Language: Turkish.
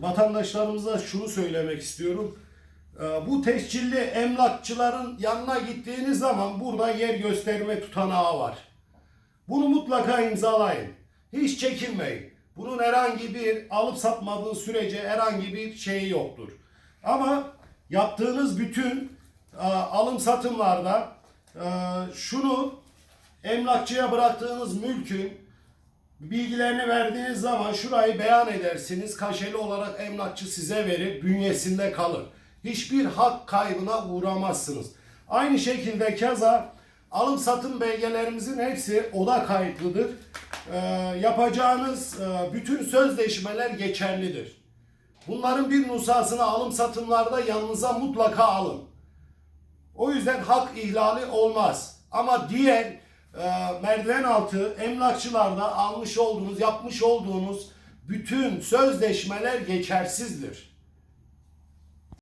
vatandaşlarımıza şunu söylemek istiyorum. Ee, Bu tescilli emlakçıların yanına gittiğiniz zaman burada yer gösterme tutanağı var. Bunu mutlaka imzalayın. Hiç çekinmeyin. Bunun herhangi bir alıp satmadığı sürece herhangi bir şeyi yoktur. Ama yaptığınız bütün e, alım satımlarda e, şunu emlakçıya bıraktığınız mülkün bilgilerini verdiğiniz zaman şurayı beyan edersiniz. Kaşeli olarak emlakçı size verir, bünyesinde kalır. Hiçbir hak kaybına uğramazsınız. Aynı şekilde keza alım satım belgelerimizin hepsi oda kayıtlıdır. Ee, yapacağınız e, bütün sözleşmeler geçerlidir. Bunların bir nusasını alım satımlarda yanınıza mutlaka alın. O yüzden hak ihlali olmaz. Ama diğer e, merdiven altı emlakçılarda almış olduğunuz, yapmış olduğunuz bütün sözleşmeler geçersizdir.